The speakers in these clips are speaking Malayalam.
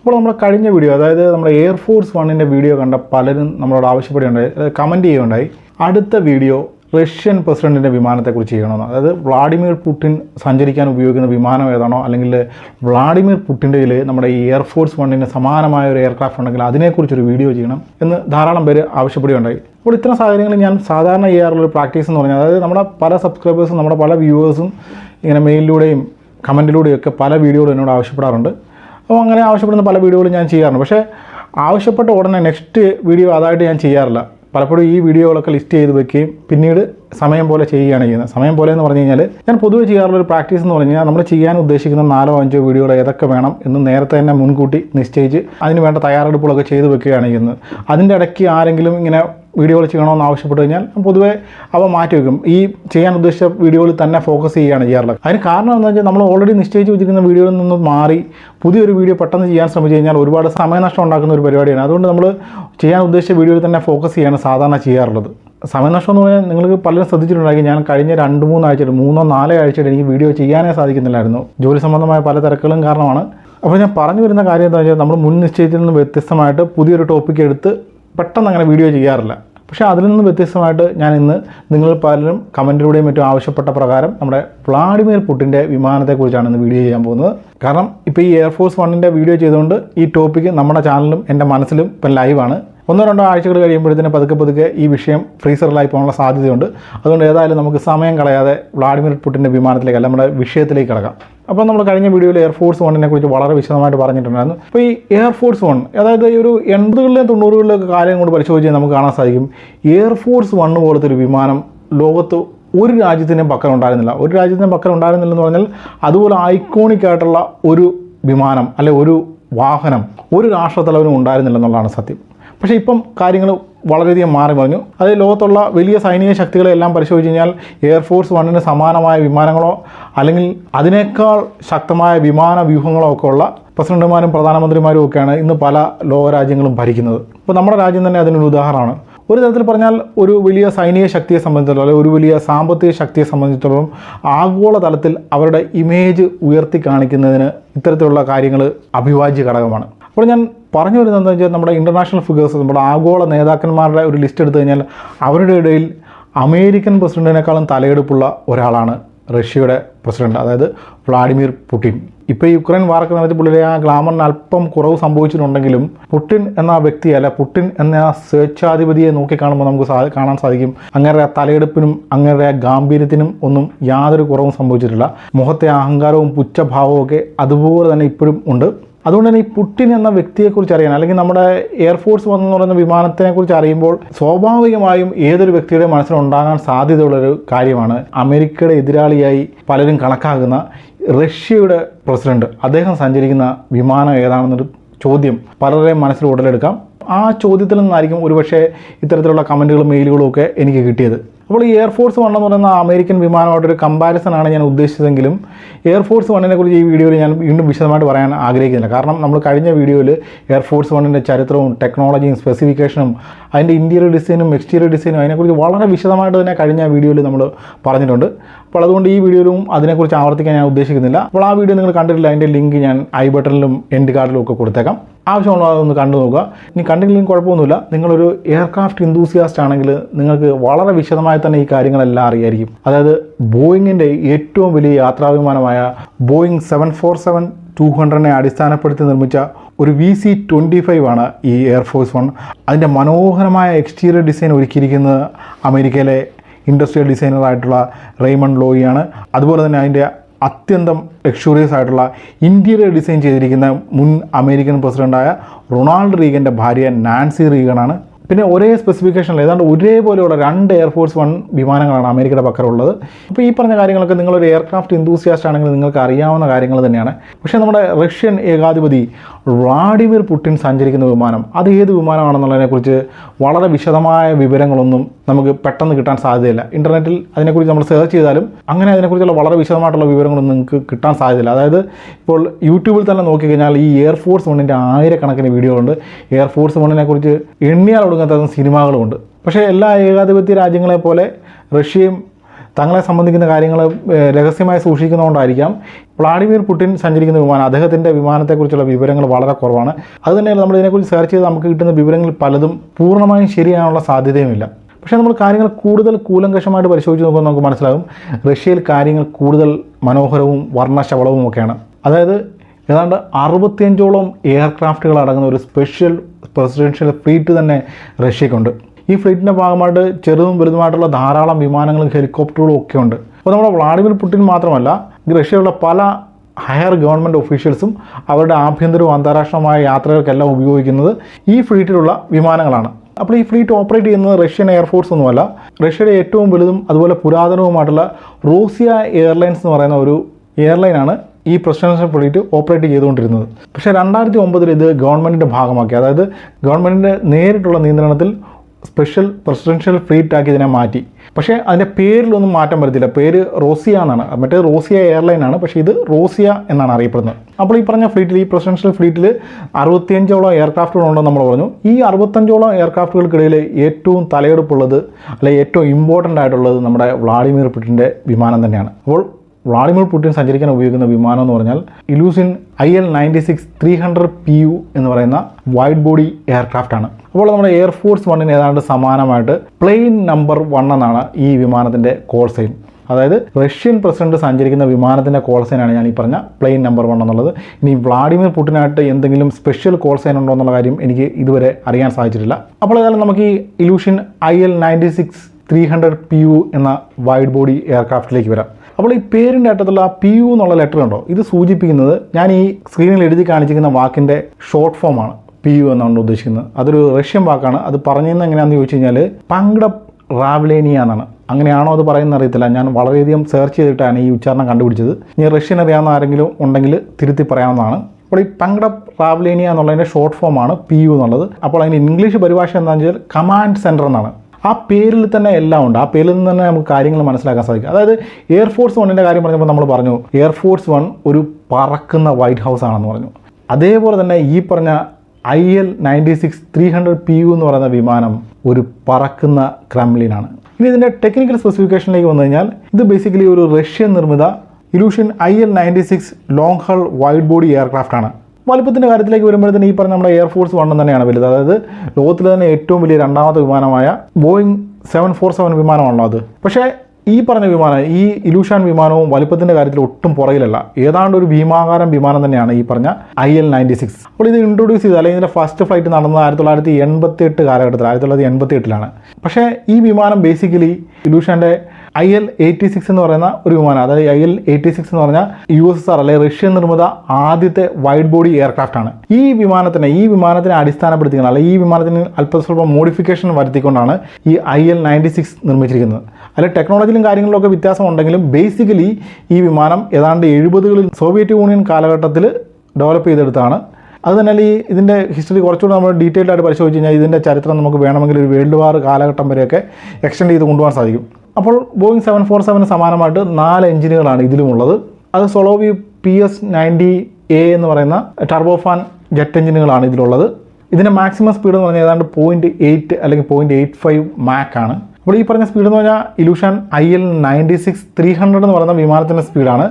അപ്പോൾ നമ്മൾ കഴിഞ്ഞ വീഡിയോ അതായത് നമ്മുടെ എയർഫോഴ്സ് വണ്ണിന്റെ വീഡിയോ കണ്ട പലരും നമ്മളോട് ആവശ്യപ്പെടുകയുണ്ടായി. കമന്റ് ചെയ്യുകയുണ്ടായി. അടുത്ത വീഡിയോ റഷ്യൻ പ്രസിഡന്റിന്റെ വിമാനത്തെക്കുറിച്ച് ചെയ്യണമെന്ന്. അതായത് വ്ളാഡിമിർ പുടിൻ സഞ്ചരിക്കാൻ ഉപയോഗിക്കുന്ന വിമാനം ഏതാണോ അല്ലെങ്കിൽ വ്ളാഡിമിർ പുട്ടിന്റെ ഇതിൽ നമ്മുടെ ഈ എയർഫോഴ്സ് വണ്ണിന് സമാനമായ ഒരു എയർക്രാഫ്റ്റ് ഉണ്ടെങ്കിൽ അതിനെക്കുറിച്ചൊരു വീഡിയോ ചെയ്യണം എന്ന് ധാരാളം പേര് ആവശ്യപ്പെടുകയുണ്ടായി. അപ്പോൾ ഇത്തരം സാഹചര്യങ്ങളിൽ ഞാൻ സാധാരണ ചെയ്യാറുള്ള ഒരു പ്രാക്ടീസ് എന്ന് പറഞ്ഞാൽ അതായത് നമ്മുടെ പല സബ്സ്ക്രൈബേഴ്സും നമ്മുടെ പല വ്യൂവേഴ്സും ഇങ്ങനെ മെയിലിലൂടെയും കമന്റിലൂടെയും ഒക്കെ പല വീഡിയോകളും എന്നോട് ആവശ്യപ്പെടാറുണ്ട്. അപ്പോൾ അങ്ങനെ ആവശ്യപ്പെടുന്ന പല വീഡിയോകളും ഞാൻ ചെയ്യാറുണ്ട്. പക്ഷേ ആവശ്യപ്പെട്ട ഉടനെ നെക്സ്റ്റ് വീഡിയോ അതായിട്ട് ഞാൻ ചെയ്യാറില്ല. പലപ്പോഴും ഈ വീഡിയോകളൊക്കെ ലിസ്റ്റ് ചെയ്ത് വെക്കുകയും പിന്നീട് സമയം പോലെ ചെയ്യുകയാണ് ചെയ്യുന്നത്. സമയം പോലെ എന്ന് പറഞ്ഞു കഴിഞ്ഞാൽ ഞാൻ പൊതുവെ ചെയ്യാറുള്ള ഒരു പ്രാക്ടീസ് എന്ന് പറഞ്ഞു കഴിഞ്ഞാൽ നമ്മൾ ചെയ്യാൻ ഉദ്ദേശിക്കുന്ന നാലോ അഞ്ചോ വീഡിയോകൾ ഏതൊക്കെ വേണം എന്ന് നേരത്തെ തന്നെ മുൻകൂട്ടി നിശ്ചയിച്ച് അതിന് വേണ്ട തയ്യാറെടുപ്പുകളൊക്കെ ചെയ്ത് വെക്കുകയാണ് ചെയ്യുന്നത്. അതിന്റെ ഇടയ്ക്ക് ആരെങ്കിലും ഇങ്ങനെ വീഡിയോകൾ ചെയ്യണമെന്ന് ആവശ്യപ്പെട്ട് കഴിഞ്ഞാൽ പൊതുവേ അവ മാറ്റി വയ്ക്കും ഈ ചെയ്യാൻ ഉദ്ദേശിച്ച വീഡിയോയിൽ തന്നെ ഫോക്കസ് ചെയ്യുകയാണ് ചെയ്യാറുള്ളത്. അതിന് കാരണം എന്താ വെച്ചാൽ നമ്മൾ ഓൾറെഡി നിശ്ചയിച്ച് വെച്ചിരിക്കുന്ന വീഡിയോയിൽ നിന്ന് മാറി പുതിയൊരു വീഡിയോ പെട്ടെന്ന് ചെയ്യാൻ ശ്രമിച്ചു കഴിഞ്ഞാൽ ഒരുപാട് സമയനഷ്ടം ഉണ്ടാക്കുന്ന ഒരു പരിപാടിയാണ്. അതുകൊണ്ട് നമ്മൾ ചെയ്യാൻ ഉദ്ദേശിച്ച വീഡിയോയിൽ തന്നെ ഫോക്കസ് ചെയ്യാണ് സാധാരണ ചെയ്യാറുള്ളത്. സമയനഷ്ടം എന്ന് പറഞ്ഞാൽ നിങ്ങൾക്ക് പലരും ശ്രദ്ധിച്ചിട്ടുണ്ടായിരിക്കും ഞാൻ കഴിഞ്ഞ രണ്ട് മൂന്ന് ആഴ്ചയായിട്ട് മൂന്നോ നാലോ ആഴ്ചയായിട്ട് എനിക്ക് വീഡിയോ ചെയ്യാനേ സാധിക്കുന്നില്ലായിരുന്നു. ജോലി സംബന്ധമായ പല തിരക്കുകളും കാരണമാണ്. അപ്പോൾ ഞാൻ പറഞ്ഞു വരുന്ന കാര്യം എന്താ വെച്ചാൽ നമ്മൾ മുൻ നിശ്ചയത്തിൽ നിന്ന് വ്യത്യസ്തമായിട്ട് പുതിയൊരു ടോപ്പിക് എടുത്ത് പെട്ടെന്ന് അങ്ങനെ വീഡിയോ ചെയ്യാറില്ല. പക്ഷേ അതിൽ നിന്ന് വ്യത്യസ്തമായിട്ട് ഞാൻ ഇന്ന് നിങ്ങൾ പലരും കമന്റിലൂടെയും മറ്റും ആവശ്യപ്പെട്ട പ്രകാരം നമ്മുടെ വ്ളാഡിമിർ പുട്ടിന്റെ വിമാനത്തെക്കുറിച്ചാണ് ഇന്ന് വീഡിയോ ചെയ്യാൻ പോകുന്നത്. കാരണം ഇപ്പോൾ ഈ എയർഫോഴ്സ് വണ്ണിന്റെ വീഡിയോ ചെയ്തുകൊണ്ട് ഈ ടോപ്പിക്ക് നമ്മുടെ ചാനലിലും എന്റെ മനസ്സിലും ഇപ്പം ലൈവാണ് ഒന്നോ രണ്ടോ ആഴ്ചകൾ കഴിയുമ്പോഴത്തേന് പതുക്കെ പതുക്കെ ഈ വിഷയം ഫ്രീസറിലായി പോകാനുള്ള സാധ്യതയുണ്ട്. അതുകൊണ്ട് ഏതായാലും നമുക്ക് സമയം കളയാതെ വ്ളാഡിമിർ പുട്ടിന്റെ വിമാനത്തിലേക്ക് അല്ല നമ്മുടെ വിഷയത്തിലേക്ക് കിടക്കാം. അപ്പോൾ നമ്മൾ കഴിഞ്ഞ വീഡിയോയിൽ എയർഫോഴ്സ് വണ്ണിനെ കുറിച്ച് വളരെ വിശദമായിട്ട് പറഞ്ഞിട്ടുണ്ടായിരുന്നു. അപ്പോൾ ഈ എയർഫോഴ്സ് വൺ അതായത് ഈ ഒരു എൺപതുകളിലെയും തൊണ്ണൂറുകളിലൊക്കെ കാര്യം കൊണ്ട് പരിശോധിച്ച് നമുക്ക് കാണാൻ സാധിക്കും എയർഫോഴ്സ് വണ്ണ് പോലത്തെ ഒരു വിമാനം ലോകത്ത് ഒരു രാജ്യത്തിന്റെയും പക്കൽ ഉണ്ടായിരുന്നില്ല. ഒരു രാജ്യത്തിന്റെയും പക്കൽ ഉണ്ടായിരുന്നില്ല എന്ന് പറഞ്ഞാൽ അതുപോലെ ഐക്കോണിക് ആയിട്ടുള്ള ഒരു വിമാനം അല്ലെ ഒരു വാഹനം ഒരു രാഷ്ട്രത്തലവനും ഉണ്ടായിരുന്നില്ല എന്നുള്ളതാണ് സത്യം. പക്ഷേ ഇപ്പം കാര്യങ്ങൾ വളരെയധികം മാറി മറിഞ്ഞു. അത് ലോകത്തുള്ള വലിയ സൈനിക ശക്തികളെല്ലാം പരിശോധിച്ച് കഴിഞ്ഞാൽ എയർഫോഴ്സ് വണ്ണിന് സമാനമായ വിമാനങ്ങളോ അല്ലെങ്കിൽ അതിനേക്കാൾ ശക്തമായ വിമാന വ്യൂഹങ്ങളോ ഒക്കെ ഉള്ള പ്രസിഡന്റുമാരും പ്രധാനമന്ത്രിമാരും ഒക്കെയാണ് ഇന്ന് പല ലോകരാജ്യങ്ങളും ഭരിക്കുന്നത്. അപ്പോൾ നമ്മുടെ രാജ്യം തന്നെ അതിനൊരു ഉദാഹരണമാണ്. ഒരു തരത്തിൽ പറഞ്ഞാൽ ഒരു വലിയ സൈനിക ശക്തിയെ സംബന്ധിച്ചിടത്തോളം അല്ലെങ്കിൽ ഒരു വലിയ സാമ്പത്തിക ശക്തിയെ സംബന്ധിച്ചിടത്തോളം ആഗോള തലത്തിൽ അവരുടെ ഇമേജ് ഉയർത്തി കാണിക്കുന്നതിന് ഇത്തരത്തിലുള്ള കാര്യങ്ങൾ അഭിവാജ്യ ഘടകമാണ്. അപ്പോൾ ഞാൻ പറഞ്ഞു വരുന്നത് എന്താണെന്ന് വെച്ചാൽ നമ്മുടെ ഇന്റർനാഷണൽ ഫിഗേഴ്സ് നമ്മുടെ ആഗോള നേതാക്കന്മാരുടെ ഒരു ലിസ്റ്റ് എടുത്തു കഴിഞ്ഞാൽ അവരുടെ ഇടയിൽ അമേരിക്കൻ പ്രസിഡന്റിനേക്കാളും തലയെടുപ്പുള്ള ഒരാളാണ് റഷ്യയുടെ പ്രസിഡന്റ് അതായത് വ്ളാഡിമിർ പുടിൻ. ഇപ്പോൾ യുക്രൈൻ വാർക്ക് നടത്തി പുള്ളിയുടെ ആ ഗ്ലാമറിന് അല്പം കുറവ് സംഭവിച്ചിട്ടുണ്ടെങ്കിലും പുടിൻ എന്ന വ്യക്തി അല്ല പുടിൻ എന്ന ആ സ്വേച്ഛാധിപതിയെ നോക്കിക്കാണുമ്പോൾ നമുക്ക് സാ കാണാൻ സാധിക്കും. അങ്ങനെ ആ തലയെടുപ്പിനും അങ്ങനെ ആ ഗാംഭീര്യത്തിനും ഒന്നും യാതൊരു കുറവും സംഭവിച്ചിട്ടില്ല. മുഖത്തെ അഹങ്കാരവും പുച്ഛഭാവവും ഒക്കെ അതുപോലെ തന്നെ ഇപ്പോഴും ഉണ്ട്. അതുകൊണ്ട് തന്നെ ഈ പുട്ടിൻ എന്ന വ്യക്തിയെക്കുറിച്ച് അറിയാൻ അല്ലെങ്കിൽ നമ്മുടെ എയർഫോഴ്സ് വന്നെന്ന് പറയുന്ന വിമാനത്തിനെക്കുറിച്ച് അറിയുമ്പോൾ സ്വാഭാവികമായും ഏതൊരു വ്യക്തിയുടെ മനസ്സിലുണ്ടാകാൻ സാധ്യതയുള്ളൊരു കാര്യമാണ് അമേരിക്കയുടെ എതിരാളിയായി പലരും കണക്കാക്കുന്ന റഷ്യയുടെ പ്രസിഡന്റ്. അദ്ദേഹം സഞ്ചരിക്കുന്ന വിമാനം ഏതാണെന്നൊരു ചോദ്യം പലരുടെയും മനസ്സിൽ ഉടലെടുക്കാം. ആ ചോദ്യത്തിൽ നിന്നായിരിക്കും ഒരുപക്ഷെ ഇത്തരത്തിലുള്ള കമന്റുകളും മെയിലുകളും ഒക്കെ എനിക്ക് കിട്ടിയത്. അപ്പോൾ ഈ എയർഫോഴ്സ് വൺ എന്ന് പറയുന്ന അമേരിക്കൻ വിമാനമായിട്ടൊരു കമ്പാരിസൺ ആണ് ഞാൻ ഉദ്ദേശിച്ചതെങ്കിലും എയർഫോഴ്സ് വണ്ണിനെ കുറിച്ച് ഈ വീഡിയോയിൽ ഞാൻ വീണ്ടും വിശദമായിട്ട് പറയാൻ ആഗ്രഹിക്കുന്നില്ല. കാരണം നമ്മൾ കഴിഞ്ഞ വീഡിയോയിൽ എയർഫോഴ്സ് വണ്ണിന്റെ ചരിത്രവും ടെക്നോളജിയും സ്പെസിഫിക്കേഷനും അതിന്റെ ഇന്റീരിയർ ഡിസൈനും എക്സ്റ്റീരിയർ ഡിസൈനും അതിനെക്കുറിച്ച് വളരെ വിശദമായിട്ട് തന്നെ കഴിഞ്ഞ വീഡിയോയിൽ നമ്മൾ പറഞ്ഞിട്ടുണ്ട്. അപ്പോൾ അതുകൊണ്ട് ഈ വീഡിയോയിലും അതിനെക്കുറിച്ച് ആവർത്തിക്കാൻ ഞാൻ ഉദ്ദേശിക്കുന്നില്ല. അപ്പോൾ ആ വീഡിയോ നിങ്ങൾ കണ്ടിട്ടില്ല അതിന്റെ ലിങ്ക് ഞാൻ ഐ ബട്ടണിലും എൻഡ് കാർഡിലും ഒക്കെ കൊടുത്തേക്കാം. ആവശ്യമുള്ള ഒന്ന് കണ്ടു നോക്കുക. ഇനി കണ്ടില്ലെങ്കിലും കുഴപ്പമൊന്നുമില്ല. നിങ്ങളൊരു എയർക്രാഫ്റ്റ് ഇന്തൂസിയാസ്റ്റ് ആണെങ്കിൽ നിങ്ങൾക്ക് വളരെ വിശദമായി തന്നെ ഈ കാര്യങ്ങളെല്ലാം അറിയായിരിക്കും. അതായത് ബോയിങ്ങിന്റെ ഏറ്റവും വലിയ യാത്രാഭിമാനമായ Boeing seven four seven two ഹൺഡ്രഡിനെ അടിസ്ഥാനപ്പെടുത്തി നിർമ്മിച്ച ഒരു വി സി ട്വന്റി ഫൈവ് ആണ് ഈ എയർഫോഴ്സ് വൺ അതിന്റെ മനോഹരമായ എക്സ്റ്റീരിയർ ഡിസൈൻ ഒരുക്കിയിരിക്കുന്നത് അമേരിക്കയിലെ ഇൻഡസ്ട്രിയൽ ഡിസൈനറായിട്ടുള്ള റെയ്മണ്ട് ലോയിയാണ് അതുപോലെ തന്നെ അതിന്റെ അത്യന്തം ലക്ഷൂറിയസ് ആയിട്ടുള്ള ഇന്ത്യയിലെ ഡിസൈൻ ചെയ്തിരിക്കുന്ന മുൻ അമേരിക്കൻ പ്രസിഡന്റായ റൊണാൾഡ് റീഗന്റെ ഭാര്യ നാൻസി റീഗനാണ് പിന്നെ ഒരേ സ്പെസിഫിക്കേഷനിൽ ഏതാണ്ട് ഒരേപോലെയുള്ള രണ്ട് എയർഫോഴ്സ് വൺ വിമാനങ്ങളാണ് അമേരിക്കയുടെ പക്കലുള്ളത്. അപ്പോൾ ഈ പറഞ്ഞ കാര്യങ്ങളൊക്കെ നിങ്ങളൊരു എയർക്രാഫ്റ്റ് ഇന്തൂസിയാസ്റ്റ് ആണെങ്കിൽ നിങ്ങൾക്ക് അറിയാവുന്ന കാര്യങ്ങൾ തന്നെയാണ്. പക്ഷേ നമ്മുടെ റഷ്യൻ ഏകാധിപതി വ്ളാഡിമിർ പുടിൻ സഞ്ചരിക്കുന്ന വിമാനം അത് ഏത് വിമാനമാണെന്നുള്ളതിനെക്കുറിച്ച് വളരെ വിശദമായ വിവരങ്ങളൊന്നും നമുക്ക് പെട്ടെന്ന് കിട്ടാൻ സാധ്യതയില്ല. ഇന്റർനെറ്റിൽ അതിനെക്കുറിച്ച് നമ്മൾ സെർച്ച് ചെയ്താലും അങ്ങനെ അതിനെക്കുറിച്ചുള്ള വളരെ വിശദമായിട്ടുള്ള വിവരങ്ങളൊന്നും നിങ്ങൾക്ക് കിട്ടാൻ സാധ്യതയില്ല. അതായത് ഇപ്പോൾ യൂട്യൂബിൽ തന്നെ നോക്കിക്കഴിഞ്ഞാൽ ഈ എയർഫോഴ്സ് വണ്ണിന്റെ ആയിരക്കണക്കിന് വീഡിയോ ഉണ്ട്. എയർഫോഴ്സ് വണ്ണിനെക്കുറിച്ച് എണ്ണിയാൽ ഒടുങ്ങാത്ത സിനിമകളുമുണ്ട്. പക്ഷേ എല്ലാ ഏകാധിപത്യ രാജ്യങ്ങളെ പോലെ റഷ്യയും തങ്ങളെ സംബന്ധിക്കുന്ന കാര്യങ്ങൾ രഹസ്യമായി സൂക്ഷിക്കുന്നതുകൊണ്ടായിരിക്കാം വ്ളാഡിമിർ പുടിൻ സഞ്ചരിക്കുന്ന വിമാനം. അദ്ദേഹത്തിന്റെ വിമാനത്തെക്കുറിച്ചുള്ള വിവരങ്ങൾ വളരെ കുറവാണ്. അതുതന്നെ നമ്മൾ ഇതിനെക്കുറിച്ച് സെർച്ച് ചെയ്ത് നമുക്ക് കിട്ടുന്ന വിവരങ്ങൾ പലതും പൂർണമായും ശരിയാനുള്ള സാധ്യതയുമില്ല. പക്ഷേ നമ്മൾ കാര്യങ്ങൾ കൂടുതൽ കൂലങ്കഷമായിട്ട് പരിശോധിച്ച് നോക്കുമ്പോൾ നമുക്ക് മനസ്സിലാകും റഷ്യയിൽ കാര്യങ്ങൾ കൂടുതൽ മനോഹരവും വർണശവളവും ഒക്കെയാണ് അതായത് ഏതാണ്ട് അറുപത്തിയഞ്ചോളം എയർക്രാഫ്റ്റുകൾ അടങ്ങുന്ന ഒരു സ്പെഷ്യൽ പ്രസിഡൻഷ്യൽ ഫ്ലീറ്റ് തന്നെ റഷ്യക്കുണ്ട്. ഈ ഫ്ലീറ്റിന്റെ ഭാഗമായിട്ട് ചെറുതും വലുതുമായിട്ടുള്ള ധാരാളം വിമാനങ്ങളും ഹെലികോപ്റ്ററുകളും ഒക്കെ ഉണ്ട്. അപ്പോൾ നമ്മുടെ വ്ളാഡിമിർ പുടിൻ മാത്രമല്ല ഈ റഷ്യയിലുള്ള പല ഹയർ ഗവൺമെന്റ് ഒഫീഷ്യൽസും അവരുടെ ആഭ്യന്തരവും അന്താരാഷ്ട്രമായ യാത്രകൾക്കെല്ലാം ഉപയോഗിക്കുന്നത് ഈ ഫ്ലീറ്റിലുള്ള വിമാനങ്ങളാണ്. അപ്പോൾ ഈ ഫ്ലീറ്റ് ഓപ്പറേറ്റ് ചെയ്യുന്നത് റഷ്യൻ എയർഫോഴ്സ് ഒന്നുമല്ല റഷ്യയുടെ ഏറ്റവും വലുതും അതുപോലെ പുരാതനവുമായിട്ടുള്ള റൂസിയ എയർലൈൻസ് എന്ന് പറയുന്ന ഒരു എയർലൈനാണ് ഈ പ്രസിഡൻഷ്യൽ ഫ്ലീറ്റ് ഓപ്പറേറ്റ് ചെയ്തുകൊണ്ടിരുന്നത്. പക്ഷേ രണ്ടായിരത്തി ഒമ്പതിൽ ഇത് ഗവൺമെന്റിന്റെ ഭാഗമാക്കി. അതായത് ഗവൺമെന്റിന്റെ നേരിട്ടുള്ള നിയന്ത്രണത്തിൽ സ്പെഷ്യൽ പ്രസിഡൻഷ്യൽ ഫ്ലീറ്റ് ആക്കി ഇതിനെ മാറ്റി. പക്ഷേ അതിന്റെ പേരിലൊന്നും മാറ്റം വരുത്തില്ല പേര് റോസിയ എന്നാണ്. മറ്റേ റോസിയ എയർലൈൻ ആണ്. പക്ഷേ ഇത് റോസിയ എന്നാണ് അറിയപ്പെടുന്നത്. അപ്പോൾ ഈ പറഞ്ഞ ഫ്ലീറ്റിൽ ഈ പ്രസിഡൻഷ്യൽ ഫ്ലീറ്റിൽ അറുപത്തിയഞ്ചോളം എയർക്രാഫ്റ്റുകളുണ്ടെന്ന് നമ്മൾ പറഞ്ഞു. ഈ അറുപത്തഞ്ചോളം എയർക്രാഫ്റ്റുകൾക്കിടയിൽ ഏറ്റവും തലയെടുപ്പുള്ളത് അല്ലെങ്കിൽ ഏറ്റവും ഇമ്പോർട്ടന്റ് ആയിട്ടുള്ളത് നമ്മുടെ വ്ളാഡിമിർ പുടിന്റെ വിമാനം തന്നെയാണ്. അപ്പോൾ വ്ളാഡിമിർ പുടിൻ സഞ്ചരിക്കാൻ ഉപയോഗിക്കുന്ന വിമാനം എന്ന് പറഞ്ഞാൽ Ilyushin I L ninety six three hundred P U എന്ന് പറയുന്ന വൈഡ് ബോഡി എയർക്രാഫ്റ്റ് ആണ്. അപ്പോൾ നമ്മുടെ എയർഫോഴ്സ് വണ്ണിന് ഏതാണ്ട് സമാനമായിട്ട് പ്ലെയിൻ നമ്പർ വൺ എന്നാണ് ഈ വിമാനത്തിന്റെ കോൾ അതായത് റഷ്യൻ പ്രസിഡന്റ് സഞ്ചരിക്കുന്ന വിമാനത്തിന്റെ കോൾ സൈനാണ് ഞാൻ ഈ പറഞ്ഞ പ്ലെയിൻ നമ്പർ വൺ എന്നുള്ളത്. ഇനി വ്ളാഡിമിർ പുടിനായിട്ട് എന്തെങ്കിലും സ്പെഷ്യൽ കോൾ സൈൻ ഉണ്ടോ എന്നുള്ള കാര്യം എനിക്ക് ഇതുവരെ അറിയാൻ സാധിച്ചിട്ടില്ല. അപ്പോൾ ഏതായാലും നമുക്ക് ഈ Ilyushin I L ninety six three hundred P U എന്ന വൈഡ് ബോഡി എയർക്രാഫ്റ്റിലേക്ക് വരാം. അപ്പോൾ ഈ പേരിന്റെ അറ്റത്തുള്ള ആ പി യു എന്നുള്ള ലെറ്റർ ഉണ്ടോ? ഇത് സൂചിപ്പിക്കുന്നത് ഞാൻ ഈ സ്ക്രീനിൽ എഴുതി കാണിച്ചിരിക്കുന്ന വാക്കിന്റെ ഷോർട്ട് ഫോമാണ് പി യു എന്നാണ് ഉദ്ദേശിക്കുന്നത്. അതൊരു റഷ്യൻ വാക്കാണ്. അത് പറഞ്ഞതെന്ന് എങ്ങനെയാണെന്ന് ചോദിച്ചു കഴിഞ്ഞാൽ പങ്കട റാവ്ലേനിയ എന്നാണ്. അങ്ങനെയാണോ അത് പറയുന്നത് അറിയത്തില്ല. ഞാൻ വളരെയധികം സെർച്ച് ചെയ്തിട്ടാണ് ഈ ഉച്ചാരണം കണ്ടുപിടിച്ചത്. ഇനി റഷ്യൻ അറിയാവുന്ന ആരെങ്കിലും ഉണ്ടെങ്കിൽ തിരുത്തി പറയാവുന്നതാണ്. അപ്പോൾ ഈ പങ്കട റാവ്ലേനിയ എന്നുള്ളതിന്റെ ഷോർട്ട് ഫോമാണ് പി യു എന്നുള്ളത്. അപ്പോൾ അതിന്റെ ഇംഗ്ലീഷ് പരിഭാഷ എന്താണെന്ന് വെച്ചാൽ കമാൻഡ് സെന്റർ എന്നാണ്. ആ പേരിൽ തന്നെ എല്ലാം ഉണ്ട്. ആ പേരിൽ നിന്ന് തന്നെ നമുക്ക് കാര്യങ്ങൾ മനസ്സിലാക്കാൻ സാധിക്കും. അതായത് എയർഫോഴ്സ് വണ്ണിന്റെ കാര്യം പറഞ്ഞപ്പോൾ നമ്മൾ പറഞ്ഞു എയർഫോഴ്സ് വൺ ഒരു പറക്കുന്ന വൈറ്റ് ഹൗസ് ആണെന്ന് പറഞ്ഞു. അതേപോലെ തന്നെ ഈ പറഞ്ഞ I L ninety six three hundred P U എന്ന് പറയുന്ന വിമാനം ഒരു പറക്കുന്ന ക്രംലിനാണ് ഇനി ഇതിന്റെ ടെക്നിക്കൽ സ്പെസിഫിക്കേഷനിലേക്ക് വന്നു കഴിഞ്ഞാൽ ഇത് ബേസിക്കലി ഒരു റഷ്യൻ നിർമ്മിത Ilyushin I L ninety six long hull wide body aircraft ആണ്. വലുപ്പത്തിന്റെ കാര്യത്തിലേക്ക് വരുമ്പോഴത്തേന് ഈ പറഞ്ഞ നമ്മുടെ എയർഫോഴ്സ് വണ്ണം തന്നെയാണ് വലുത്. അതായത് ലോകത്തിലെ തന്നെ ഏറ്റവും വലിയ രണ്ടാമത്തെ വിമാനമായ ബോയിങ് സെവൻ ഫോർ സെവൻ വിമാനമാണല്ലോ അത്. പക്ഷേ ഈ പറഞ്ഞ വിമാനം ഈ ഇലൂഷാൻ വിമാനവും വലുപ്പത്തിന്റെ കാര്യത്തിൽ ഒട്ടും പുറകിലല്ല. ഏതാണ്ട് ഒരു ഭീമാകാരം വിമാനം തന്നെയാണ് ഈ പറഞ്ഞ ഐ എൽ നയന്റി സിക്സ് അപ്പോൾ ഇത് ഇൻട്രൊഡ്യൂസ് ചെയ്ത് അല്ലെങ്കിൽ ഇതിന്റെ ഫസ്റ്റ് ഫ്ലൈറ്റ് നടന്നത് ആയിരത്തി തൊള്ളായിരത്തി എൺപത്തി എട്ട് കാലഘട്ടത്തിൽ ആയിരത്തി തൊള്ളായിരത്തി എൺപത്തി എട്ടിലാണ് പക്ഷേ ഈ വിമാനം ബേസിക്കലി ഇലൂഷാന്റെ ഐ എൽ എയ്റ്റി സിക്സ് എന്ന് പറയുന്ന ഒരു വിമാനം അതായത് ഐ എൽ എയ്റ്റി സിക്സ് എന്ന് പറഞ്ഞാൽ യു എസ് എസ് ആർ അല്ലെങ്കിൽ റഷ്യൻ നിർമ്മിത ആദ്യത്തെ വൈഡ് ബോഡി എയർക്രാഫ്റ്റ് ആണ്. ഈ വിമാനത്തിനെ ഈ വിമാനത്തിനെ അടിസ്ഥാനപ്പെടുത്തിക്കൊണ്ട് അല്ലെങ്കിൽ ഈ വിമാനത്തിന് അല്പം സ്വല്പം മോഡിഫിക്കേഷൻ വരുത്തിക്കൊണ്ടാണ് ഈ ഐ എൽ നയന്റി സിക്സ് നിർമ്മിച്ചിരിക്കുന്നത്. അതിൽ ടെക്നോളജിയിലും കാര്യങ്ങളിലൊക്കെ വ്യത്യാസം ഉണ്ടെങ്കിലും ബേസിക്കലി ഈ വിമാനം ഏതാണ്ട് എഴുപതുകളിൽ സോവിയറ്റ് യൂണിയൻ കാലഘട്ടത്തിൽ ഡെവലപ്പ് ചെയ്തെടുത്താണ് അത് തന്നെ ഈ ഇതിന്റെ ഹിസ്റ്ററി കുറച്ചുകൂടി നമ്മൾ ഡീറ്റെയിൽഡ് ആയിട്ട് പരിശോധിച്ച് കഴിഞ്ഞാൽ ഇതിന്റെ ചരിത്രം നമുക്ക് വേണമെങ്കിൽ ഒരു വേൾഡ് വാർ കാലഘട്ടം വരെയൊക്കെ എക്സ്റ്റെൻഡ് ചെയ്ത് കൊണ്ടുപോകാൻ സാധിക്കും. അപ്പോൾ ബോയിങ് സെവൻ ഫോർ സെവന് സമാനമായിട്ട് നാല് എഞ്ചിനുകളാണ് ഇതിലുമുള്ളത്. അത് Soloviev P S ninety A എന്ന് പറയുന്ന ടർബോഫാൻ ജെറ്റ് എഞ്ചിനുകളാണ് ഇതിലുള്ളത്. ഇതിന്റെ മാക്സിമം സ്പീഡ് എന്ന് പറഞ്ഞാൽ ഏതാണ്ട് പോയിന്റ് എയ്റ്റ് അല്ലെങ്കിൽ പോയിന്റ് എയ്റ്റ് ഫൈവ് മാക്ക് ആണ്. അപ്പോൾ ഈ പറഞ്ഞ സ്പീഡ് എന്ന് പറഞ്ഞാൽ Ilyushin I L ninety six three hundred എന്ന് പറയുന്ന വിമാനത്തിന്റെ സ്പീഡാണ്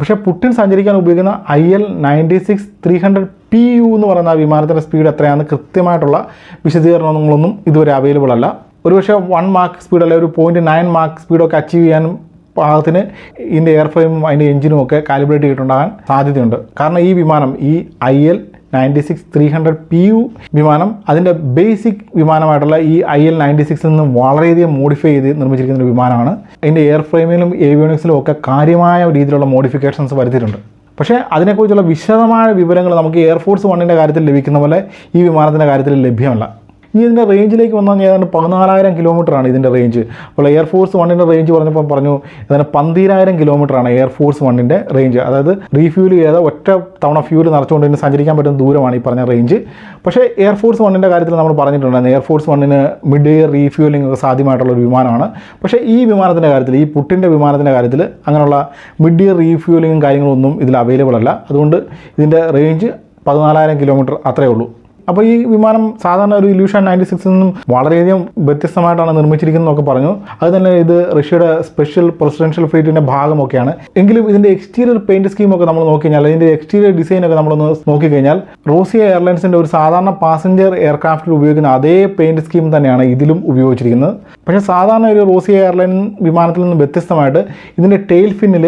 പക്ഷേ പുട്ടിൻ സഞ്ചരിക്കാൻ ഉപയോഗിക്കുന്ന I L ninety six three hundred P U എന്ന് പറയുന്ന വിമാനത്തിന്റെ സ്പീഡ് എത്രയാണെന്ന് കൃത്യമായിട്ടുള്ള വിശദീകരണങ്ങളൊന്നും ഇതുവരെ അവൈലബിൾ അല്ല. ഒരുപക്ഷെ വൺ മാർക്ക് സ്പീഡ് അല്ലെങ്കിൽ ഒരു പോയിന്റ് നയൻ മാർക്ക് സ്പീഡൊക്കെ അച്ചീവ് ചെയ്യാനും പാകത്തിന് ഇതിന്റെ എയർ ഫ്രെയിമും അതിന്റെ എഞ്ചിനും ഒക്കെ കാലിബ്രേറ്റ് ചെയ്തിട്ടുണ്ടാകാൻ സാധ്യതയുണ്ട്. കാരണം ഈ വിമാനം ഈ I L ninety six three hundred P U വിമാനം അതിന്റെ ബേസിക് വിമാനമായിട്ടുള്ള ഈ ഐ എൽ നയന്റി സിക്സിൽ നിന്ന് വളരെയധികം മോഡിഫൈ ചെയ്ത് നിർമ്മിച്ചിരിക്കുന്ന ഒരു വിമാനമാണ്. അതിന്റെ എയർ ഫ്രെയിമിലും ഏവിയോണിക്സിലും ഒക്കെ കാര്യമായ രീതിയിലുള്ള മോഡിഫിക്കേഷൻസ് വരുത്തിയിട്ടുണ്ട്. പക്ഷേ അതിനെക്കുറിച്ചുള്ള വിശദമായ വിവരങ്ങൾ നമുക്ക് എയർഫോഴ്സ് വണ്ണിന്റെ കാര്യത്തിൽ ലഭിക്കുന്ന പോലെ ഈ വിമാനത്തിന്റെ കാര്യത്തിൽ ലഭ്യമല്ല. ഇനി ഇതിന്റെ റേഞ്ചിലേക്ക് വന്നാൽ ഏതാണ്ട് പതിനാലായിരം കിലോമീറ്ററാണ് ഇതിന്റെ റേഞ്ച് അപ്പോൾ എയർഫോഴ്സ് വണ്ണിന്റെ റേഞ്ച് പറഞ്ഞപ്പോൾ പറഞ്ഞു ഏതാണ്ട് പന്തിരായിരം കിലോമീറ്ററാണ് എയർഫോഴ്സ് വണ്ണിന്റെ റേഞ്ച് അതായത് റീഫ്യൂൽ ചെയ്ത ഒറ്റ തവണ ഫ്യൂൽ നിറച്ചുകൊണ്ട് ഇതിന് സഞ്ചരിക്കാൻ പറ്റുന്ന ദൂരമാണ് ഈ പറഞ്ഞ റേഞ്ച് പക്ഷേ എയർഫോഴ്സ് വണ്ണിന്റെ കാര്യത്തിൽ നമ്മൾ പറഞ്ഞിട്ടുണ്ടായിരുന്നു എയർഫോഴ്സ് വണ്ണിന് മിഡ് ഇയർ റീഫ്യൂലിംഗ് ഒക്കെ സാധ്യമായിട്ടുള്ള ഒരു വിമാനമാണ്. പക്ഷേ ഈ വിമാനത്തിന്റെ കാര്യത്തിൽ ഈ പുട്ടിന്റെ വിമാനത്തിന്റെ കാര്യത്തിൽ അങ്ങനെയുള്ള മിഡ് ഇയർ റീഫ്യൂലിങ്ങും കാര്യങ്ങളൊന്നും ഇതിൽ അവൈലബിൾ അല്ല. അതുകൊണ്ട് ഇതിന്റെ റേഞ്ച് പതിനാലായിരം കിലോമീറ്റർ അത്രയേ ഉള്ളൂ. അപ്പോൾ ഈ വിമാനം സാധാരണ ഒരു ഇല്യൂഷൻ നയന്റി സിക്സിൽ നിന്നും വളരെയധികം വ്യത്യസ്തമായിട്ടാണ് നിർമ്മിച്ചിരിക്കുന്നതൊക്കെ പറഞ്ഞു. അത് തന്നെ ഇത് റഷ്യയുടെ സ്പെഷ്യൽ പ്രസിഡൻഷ്യൽ ഫ്ലീറ്റിന്റെ ഭാഗമൊക്കെയാണ്. എങ്കിലും ഇതിന്റെ എക്സ്റ്റീരിയർ പെയിന്റ് സ്കീം ഒക്കെ നമ്മൾ നോക്കിക്കഴിഞ്ഞാൽ ഇതിന്റെ എക്സ്റ്റീരിയർ ഡിസൈൻ ഒക്കെ നമ്മളൊന്ന് നോക്കിക്കഴിഞ്ഞാൽ റോസിയ എയർലൈൻസിന്റെ ഒരു സാധാരണ പാസഞ്ചർ എയർക്രാഫ്റ്റിൽ ഉപയോഗിക്കുന്ന അതേ പെയിന്റ് സ്കീം തന്നെയാണ് ഇതിലും ഉപയോഗിച്ചിരിക്കുന്നത്. പക്ഷേ സാധാരണ ഒരു റോസിയ എയർലൈൻ വിമാനത്തിൽ നിന്ന് വ്യത്യസ്തമായിട്ട് ഇതിന്റെ ടെയിൽ ഫിന്നിൽ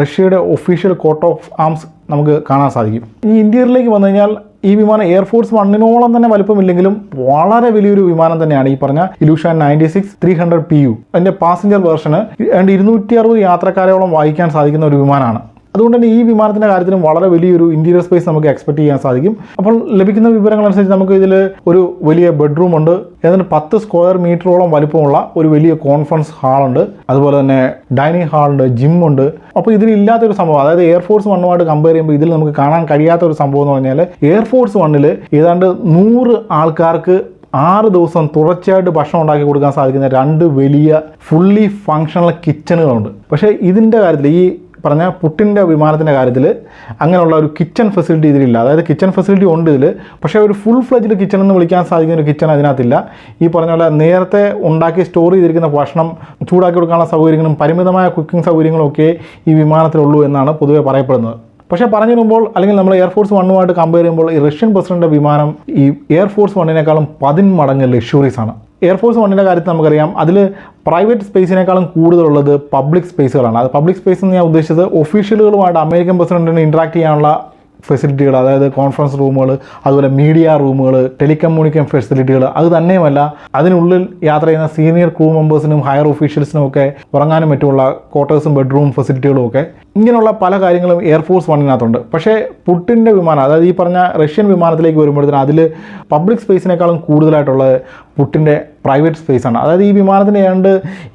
റഷ്യയുടെ ഒഫീഷ്യൽ കോട്ട് ഓഫ് ആംസ് നമുക്ക് കാണാൻ സാധിക്കും. ഈ ഇന്ത്യയിലേക്ക് വന്നു കഴിഞ്ഞാൽ ഈ വിമാനം എയർഫോഴ്സ് വണ്ണിനോളം തന്നെ വലുപ്പമില്ലെങ്കിലും വളരെ വലിയൊരു വിമാനം തന്നെയാണ് ഈ പറഞ്ഞ Ilyushin ninety six three hundred P U അതിന്റെ പാസഞ്ചർ വേർഷന് ഏതാണ്ട് ഇരുന്നൂറ്റി അറുപത് യാത്രക്കാരോളം വായിക്കാൻ സാധിക്കുന്ന ഒരു വിമാനമാണ്. അതുകൊണ്ട് തന്നെ ഈ വിമാനത്തിന്റെ കാര്യത്തിലും വളരെ വലിയൊരു ഇന്റീരിയർ സ്പേസ് നമുക്ക് എക്സ്പെക്ട് ചെയ്യാൻ സാധിക്കും. അപ്പോൾ ലഭിക്കുന്ന വിവരങ്ങൾ അനുസരിച്ച് നമുക്ക് ഇതിൽ ഒരു വലിയ ബെഡ്റൂം ഉണ്ട്. ഏതാണ്ട് പത്ത് സ്ക്വയർ മീറ്ററോളം വലുപ്പമുള്ള ഒരു വലിയ കോൺഫറൻസ് ഹാളുണ്ട് അതുപോലെ തന്നെ ഡൈനിങ് ഹാളുണ്ട് ജിമ്മുണ്ട് അപ്പോൾ ഇതിലില്ലാത്തൊരു സംഭവം അതായത് എയർഫോഴ്സ് വണ്ണുമായിട്ട് കമ്പയർ ചെയ്യുമ്പോൾ ഇതിൽ നമുക്ക് കാണാൻ കഴിയാത്ത ഒരു സംഭവം എന്ന് പറഞ്ഞാൽ എയർഫോഴ്സ് വണ്ണിൽ ഏതാണ്ട് നൂറ് ആൾക്കാർക്ക് ആറ് ദിവസം തുടർച്ചയായിട്ട് ഭക്ഷണം ഉണ്ടാക്കി കൊടുക്കാൻ സാധിക്കുന്ന രണ്ട് വലിയ ഫുള്ളി ഫങ്ഷണൽ കിച്ചണുകളുണ്ട് പക്ഷേ ഇതിന്റെ കാര്യത്തിൽ ഈ പറഞ്ഞ പുട്ടിന്റെ വിമാനത്തിന്റെ കാര്യത്തിൽ അങ്ങനെയുള്ള ഒരു കിച്ചൺ ഫെസിലിറ്റി ഇതിലില്ല. അതായത് കിച്ചൺ ഫെസിലിറ്റി ഉണ്ട് ഇതിൽ പക്ഷേ ഒരു ഫുൾ ഫ്ലെജ്ഡ് കിച്ചൺ എന്ന് വിളിക്കാൻ സാധിക്കുന്ന ഒരു കിച്ചൺ അതിനകത്തില്ല. ഈ പറഞ്ഞ പോലെ നേരത്തെ ഉണ്ടാക്കി സ്റ്റോർ ചെയ്തിരിക്കുന്ന ഭക്ഷണം ചൂടാക്കി കൊടുക്കാനുള്ള സൗകര്യങ്ങളും പരിമിതമായ കുക്കിംഗ് സൗകര്യങ്ങളൊക്കെ ഈ വിമാനത്തിലുള്ളൂ എന്നാണ് പൊതുവെ പറയപ്പെടുന്നത്. പക്ഷേ പറഞ്ഞു വരുമ്പോൾ അല്ലെങ്കിൽ നമ്മൾ എയർഫോഴ്സ് വണ്ണുമായിട്ട് കമ്പയർ ചെയ്യുമ്പോൾ ഈ റഷ്യൻ പ്രസിഡന്റ് വിമാനം ഈ എയർഫോഴ്സ് വണ്ണിനേക്കാളും പതിന്മടങ്ങ് ലക്ഷറീസ് ആണ്. എയർഫോഴ്സ് വണ്ണിന്റെ കാര്യത്തിൽ നമുക്കറിയാം. അതിൽ പ്രൈവറ്റ് സ്പേസിനേക്കാളും കൂടുതലുള്ളത് പബ്ലിക് സ്പേസുകളാണ് അത് പബ്ലിക് സ്പേസ് എന്ന് ഞാൻ ഉദ്ദേശിച്ചത് ഒഫീഷ്യലുകളുമായിട്ട് അമേരിക്കൻ പ്രസിഡന്റിന് ഇൻട്രാക്ട് ചെയ്യാനുള്ള ഫെസിലിറ്റികൾ അതായത് കോൺഫറൻസ് റൂമുകൾ അതുപോലെ മീഡിയ റൂമുകൾ ടെലികമ്മ്യൂണിക്കേഷൻ ഫെസിലിറ്റികൾ അത് തന്നെയുമല്ല അതിനുള്ളിൽ യാത്ര ചെയ്യുന്ന സീനിയർ ക്രൂ മെമ്പേഴ്സിനും ഹയർ ഓഫീഷ്യൽസിനും ഒക്കെ ഉറങ്ങാനും മറ്റുമുള്ള ക്വാർട്ടേഴ്സും ബെഡ്റൂം ഫെസിലിറ്റികളും ഒക്കെ. ഇങ്ങനെയുള്ള പല കാര്യങ്ങളും എയർഫോഴ്സ് വണ്ണിനകത്തുണ്ട് പക്ഷേ പുട്ടിന്റെ വിമാനം അതായത് ഈ പറഞ്ഞ റഷ്യൻ വിമാനത്തിലേക്ക് വരുമ്പോഴത്തേന് അതിൽ പബ്ലിക് സ്പേസിനേക്കാളും കൂടുതലായിട്ടുള്ളത് പുട്ടിന്റെ പ്രൈവറ്റ് സ്പേസാണ് അതായത് ഈ വിമാനത്തിന് ഏണ്ട്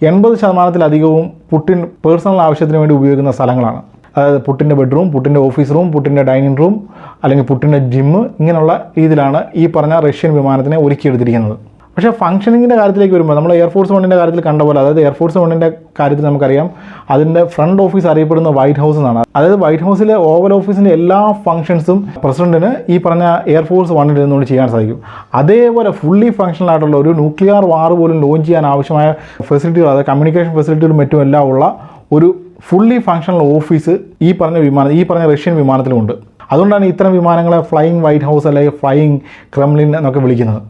എൺപത് ശതമാനത്തിലധികവും പുട്ടിൻ പേഴ്സണൽ ആവശ്യത്തിന് വേണ്ടി ഉപയോഗിക്കുന്ന സ്ഥലങ്ങളാണ്. അതായത് പുട്ടിന്റെ ബെഡ്റൂം പുട്ടിന്റെ ഓഫീസ് റൂം പുട്ടിന്റെ ഡൈനിങ് റൂം അല്ലെങ്കിൽ പുട്ടിന്റെ ജിമ്മ് ഇങ്ങനെയുള്ള രീതിയിലാണ് ഈ പറഞ്ഞ റഷ്യൻ വിമാനത്തിനെ ഒരുക്കിയെടുത്തിരിക്കുന്നത്. പക്ഷേ ഫംഗ്ഷനിങ്ങിന്റെ കാര്യത്തിലേക്ക് വരുമ്പോൾ നമ്മൾ എയർഫോഴ്സ് വണ്ണിന്റെ കാര്യത്തിൽ കണ്ട പോലെ അതായത് എയർഫോഴ്സ് വണ്ണിന്റെ കാര്യത്തിൽ നമുക്കറിയാം അതിന്റെ ഫ്രണ്ട് ഓഫീസ് അറിയപ്പെടുന്ന വൈറ്റ് ഹൗസ് എന്നാണ്. അതായത് വൈറ്റ് ഹൗസിലെ ഓവൽ ഓഫീസിന്റെ എല്ലാ ഫംഗ്ഷൻസും പ്രസിഡന്റിന് ഈ പറഞ്ഞ എയർഫോഴ്സ് വണ്ണിൽ നിന്നുകൊണ്ട് ചെയ്യാൻ സാധിക്കും. അതേപോലെ ഫുള്ളി ഫങ്ഷണൽ ആയിട്ടുള്ള ഒരു ന്യൂക്ലിയർ വാർ പോലും ലോഞ്ച് ചെയ്യാൻ ആവശ്യമായ ഫെസിലിറ്റികൾ അതായത് കമ്മ്യൂണിക്കേഷൻ ഫെസിലിറ്റികളും മറ്റും എല്ലാം ഉള്ള ഒരു ഫുള്ളി ഫങ്ഷണൽ ഓഫീസ് ഈ പറഞ്ഞ വിമാനം ഈ പറഞ്ഞ റഷ്യൻ വിമാനത്തിലുമുണ്ട്. അതുകൊണ്ടാണ് ഇത്തരം വിമാനങ്ങളെ ഫ്ലൈയിങ് വൈറ്റ് ഹൗസ് അല്ലെങ്കിൽ ഫ്ലൈയിങ് ക്രെംലിൻ എന്നൊക്കെ വിളിക്കുന്നത്.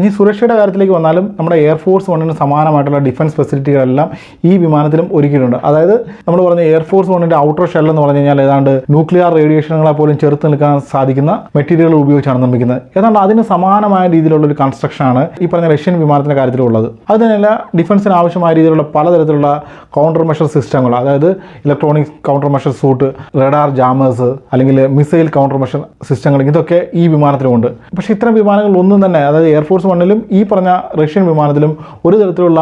ഇനി സുരക്ഷയുടെ കാര്യത്തിലേക്ക് വന്നാലും നമ്മുടെ എയർഫോഴ്സ് വണ്ണിന് സമാനമായിട്ടുള്ള ഡിഫൻസ് ഫെസിലിറ്റികളെല്ലാം ഈ വിമാനത്തിലും ഒരുക്കിയിട്ടുണ്ട്. അതായത് നമ്മൾ പറഞ്ഞ എയർഫോഴ്സ് വണ്ണിന്റെ ഔട്ടർ ഷെൽ എന്ന് പറഞ്ഞു കഴിഞ്ഞാൽ ഏതാണ്ട് ന്യൂക്ലിയർ റേഡിയേഷനുകളെ പോലും ചെറുത്ത് നിൽക്കാൻ സാധിക്കുന്ന മെറ്റീരിയലുകൾ ഉപയോഗിച്ചാണ് നിർമ്മിക്കുന്നത്. ഏതാണ്ട് അതിന് സമാനമായ രീതിയിലുള്ള ഒരു കൺസ്ട്രക്ഷനാണ് ഈ പറഞ്ഞ റഷ്യൻ വിമാനത്തിന്റെ കാര്യത്തിലുള്ളത്. അതിനല്ല ഡിഫൻസിന് ആവശ്യമായ രീതിയിലുള്ള പലതരത്തിലുള്ള കൗണ്ടർ മെഷർ സിസ്റ്റങ്ങൾ അതായത് electronic counter measure suite radar jammers അല്ലെങ്കിൽ മിസൈൽ കൗണ്ടർ മെഷർ സിസ്റ്റങ്ങൾ ഇതൊക്കെ ഈ വിമാനത്തിലുമുണ്ട്. പക്ഷേ ഇത്തരം വിമാനങ്ങൾ ഒന്നും തന്നെ അതായത് എയർഫോഴ്സ് വണ്ണിലും ഈ പറഞ്ഞ റഷ്യൻ വിമാനത്തിലും ഒരു തരത്തിലുള്ള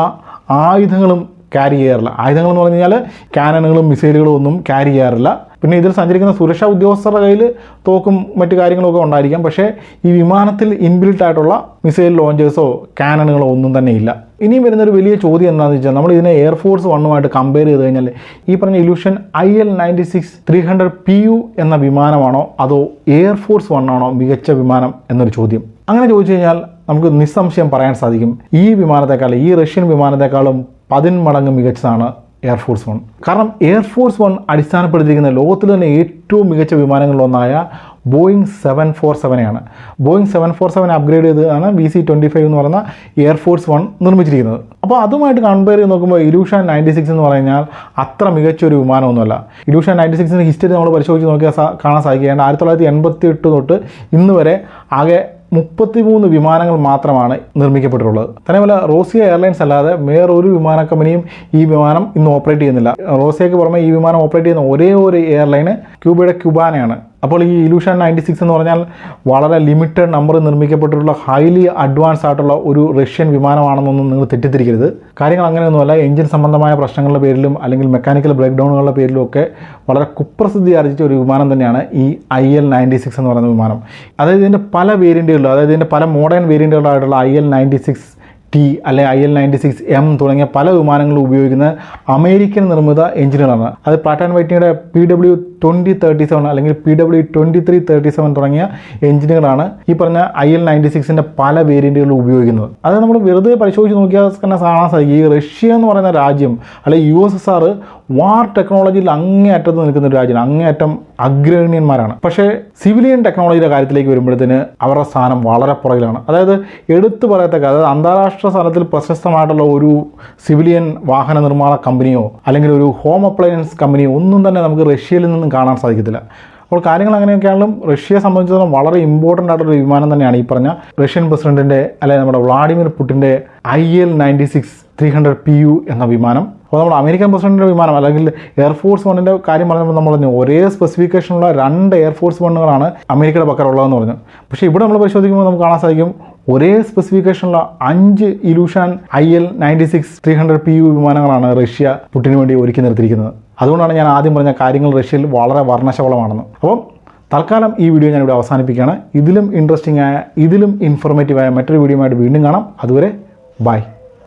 ആയുധങ്ങളും ക്യാരി ചെയ്യാറില്ല. ആയുധങ്ങൾ എന്ന് പറഞ്ഞു കഴിഞ്ഞാൽ ക്യാനണുകളും മിസൈലുകളും ഒന്നും ക്യാരി ചെയ്യാറില്ല. പിന്നെ ഇതിൽ സഞ്ചരിക്കുന്ന സുരക്ഷാ ഉദ്യോഗസ്ഥരുടെ കയ്യിൽ തോക്കും മറ്റു കാര്യങ്ങളൊക്കെ ഉണ്ടായിരിക്കാം. പക്ഷേ ഈ വിമാനത്തിൽ ഇൻബിൽട്ട് ആയിട്ടുള്ള മിസൈൽ ലോഞ്ചേഴ്സോ കാനണുകളോ ഒന്നും തന്നെ ഇല്ല. ഇനിയും വരുന്നൊരു വലിയ ചോദ്യം എന്താണെന്ന് വെച്ചാൽ നമ്മൾ ഇതിനെ എയർഫോഴ്സ് വണ്ണുമായിട്ട് കമ്പയർ ചെയ്ത് കഴിഞ്ഞാൽ ഈ പറഞ്ഞ Ilyushin I L ninety six three hundred P U എന്ന വിമാനമാണോ അതോ എയർഫോഴ്സ് വണ്ണാണോ മികച്ച വിമാനം എന്നൊരു ചോദ്യം. അങ്ങനെ ചോദിച്ചു കഴിഞ്ഞാൽ നമുക്ക് നിസ്സംശയം പറയാൻ സാധിക്കും. ഈ വിമാനത്തെക്കാൾ ഈ റഷ്യൻ വിമാനത്തെക്കാളും പതിന്മടങ്ങ് മികച്ചതാണ് എയർഫോഴ്സ് വൺ കാരണം എയർഫോഴ്സ് വൺ അടിസ്ഥാനപ്പെടുത്തിയിരിക്കുന്ന ലോകത്തിൽ തന്നെ ഏറ്റവും മികച്ച വിമാനങ്ങളിലൊന്നായ Boeing seven four സെവനെയാണ് Boeing seven four seven upgrade ചെയ്തതാണ് ബി സി ട്വന്റി ഫൈവ് എന്ന് പറയുന്ന എയർഫോഴ്സ് വൺ നിർമ്മിച്ചിരിക്കുന്നത്. അപ്പോൾ അതുമായിട്ട് കമ്പയർ ചെയ്ത് നോക്കുമ്പോൾ ഇലൂഷൻ നയന്റി സിക്സ് എന്ന് പറഞ്ഞാൽ അത്ര മികച്ച ഒരു വിമാനമൊന്നുമല്ല ഇലൂഷൻ നയന്റി സിക്സിന്റെ ഹിസ്റ്ററി നമ്മൾ പരിശോധിച്ച് നോക്കിയാൽ കാണാൻ സാധിക്കുകയാണ്. ആയിരത്തി തൊള്ളായിരത്തി എൺപത്തി എട്ട് തൊട്ട് ഇന്ന് വരെ ആകെ മുപ്പത്തിമൂന്ന് വിമാനങ്ങൾ മാത്രമാണ് നിർമ്മിക്കപ്പെട്ടിട്ടുള്ളത്. തന്നെയുമല്ല റോസിയ എയർലൈൻസ് അല്ലാതെ വേറെ ഒരു വിമാന കമ്പനിയും ഈ വിമാനം ഇന്ന് ഓപ്പറേറ്റ് ചെയ്യുന്നില്ല. റോസിയക്ക് പുറമെ ഈ വിമാനം ഓപ്പറേറ്റ് ചെയ്യുന്ന ഒരേ ഒരു എയർലൈന് ക്യൂബയുടെ ക്യൂബാനയാണ്. അപ്പോൾ ഈ ഇലൂഷൻ നയന്റി സിക്സ് എന്ന് പറഞ്ഞാൽ വളരെ ലിമിറ്റഡ് നമ്പർ നിർമ്മിക്കപ്പെട്ടിട്ടുള്ള ഹൈലി അഡ്വാൻസ് ആയിട്ടുള്ള ഒരു റഷ്യൻ വിമാനമാണെന്നൊന്നും നിങ്ങൾ തെറ്റിദ്ധരിക്കരുത്. കാര്യങ്ങൾ അങ്ങനെയൊന്നുമല്ല. എഞ്ചിൻ സംബന്ധമായ പ്രശ്നങ്ങളുടെ പേരിലും അല്ലെങ്കിൽ മെക്കാനിക്കൽ ബ്രേക്ക് ഡൗണുകളുടെ പേരിലും ഒക്കെ വളരെ കുപ്രസിദ്ധി ആർജിച്ച ഒരു വിമാനം തന്നെയാണ് ഈ ഐ എൽ നയന്റി സിക്സ് എന്ന് പറയുന്ന വിമാനം. അതായത് ഇതിന്റെ പല വേരിയന്റുകളിലും അതായത് ഇതിന്റെ പല modern വേരിയന്റുകളായിട്ടുള്ള I L ninety six T അല്ലെ I L ninety six M തുടങ്ങിയ പല വിമാനങ്ങളും ഉപയോഗിക്കുന്ന അമേരിക്കൻ നിർമ്മിത എഞ്ചിനുകളാണ്. അത് Pratt and വൈറ്റിയുടെ P W twenty thirty seven അല്ലെങ്കിൽ P W twenty three thirty seven തുടങ്ങിയ എഞ്ചിനുകളാണ് ഈ പറഞ്ഞ ഐ എൽ നയന്റി സിക്സിന്റെ പല വേരിയന്റുകൾ ഉപയോഗിക്കുന്നത്. അത് നമ്മൾ വെറുതെ പരിശോധിച്ച് നോക്കിയാൽ തന്നെ കാണാൻ സാധിക്കും. ഈ റഷ്യ എന്ന് പറയുന്ന രാജ്യം അല്ലെങ്കിൽ U S S R war ടെക്നോളജിയിൽ അങ്ങേയറ്റത്ത് നിൽക്കുന്ന ഒരു രാജ്യമാണ്. അങ്ങേയറ്റം അഗ്രഗണ്യന്മാരാണ്. പക്ഷേ സിവിലിയൻ ടെക്നോളജിയുടെ കാര്യത്തിലേക്ക് വരുമ്പോഴത്തേന് അവരുടെ സ്ഥാനം വളരെ പുറകിലാണ്. അതായത് എടുത്തു പറയത്തക്ക അതായത് അന്താരാഷ്ട്ര സ്ഥലത്തിൽ പ്രശസ്തമായിട്ടുള്ള ഒരു സിവിലിയൻ വാഹന നിർമ്മാണ കമ്പനിയോ അല്ലെങ്കിൽ ഒരു ഹോം അപ്ലയൻസ് കമ്പനിയോ ഒന്നും തന്നെ നമുക്ക് റഷ്യയിൽ നിന്നും കാണാൻ സാധിക്കത്തില്ല. അപ്പോൾ കാര്യങ്ങൾ അങ്ങനെയൊക്കെയാണെങ്കിലും റഷ്യയെ സംബന്ധിച്ചിടത്തോളം വളരെ ഇമ്പോർട്ടന്റ് ആയിട്ടൊരു വിമാനം തന്നെയാണ് ഈ പറഞ്ഞ റഷ്യൻ പ്രസിഡന്റിന്റെ അല്ലെങ്കിൽ നമ്മുടെ വ്ളാഡിമിർ പുട്ടിന്റെ I L ninety six three hundred P U എന്ന വിമാനം. അപ്പോൾ നമ്മുടെ അമേരിക്കൻ പ്രസിഡന്റിന്റെ വിമാനം അല്ലെങ്കിൽ എയർഫോഴ്സ് വണ്ണിന്റെ കാര്യം പറഞ്ഞപ്പോൾ നമ്മൾ പറഞ്ഞു ഒരേ സ്പെസിഫിക്കേഷനുള്ള രണ്ട് എയർഫോഴ്സ് വണ്ണുകളാണ് അമേരിക്കയുടെ പക്കലുള്ളതെന്ന് പറഞ്ഞു. പക്ഷേ ഇവിടെ നമ്മൾ പരിശോധിക്കുമ്പോൾ നമുക്ക് കാണാൻ സാധിക്കും ഒരേ സ്പെസിഫിക്കേഷനുള്ള അഞ്ച് Ilyushin I L ninety six three hundred P U വിമാനങ്ങളാണ് റഷ്യ പുട്ടിന് വേണ്ടി ഒരുക്കി നിർത്തിയിരിക്കുന്നത്. അതുകൊണ്ടാണ് ഞാൻ ആദ്യം പറഞ്ഞ കാര്യങ്ങൾ റഷ്യയിൽ വളരെ വർണശബളമാണെന്ന്. അപ്പം തൽക്കാലം ഈ വീഡിയോ ഞാനിവിടെ അവസാനിപ്പിക്കുകയാണ്. ഇതിലും ഇൻട്രസ്റ്റിംഗ് ആയ ഇതിലും ഇൻഫോർമേറ്റീവായ മറ്റൊരു വീഡിയോ ആയിട്ട് വീണ്ടും കാണാം. അതുവരെ ബൈ.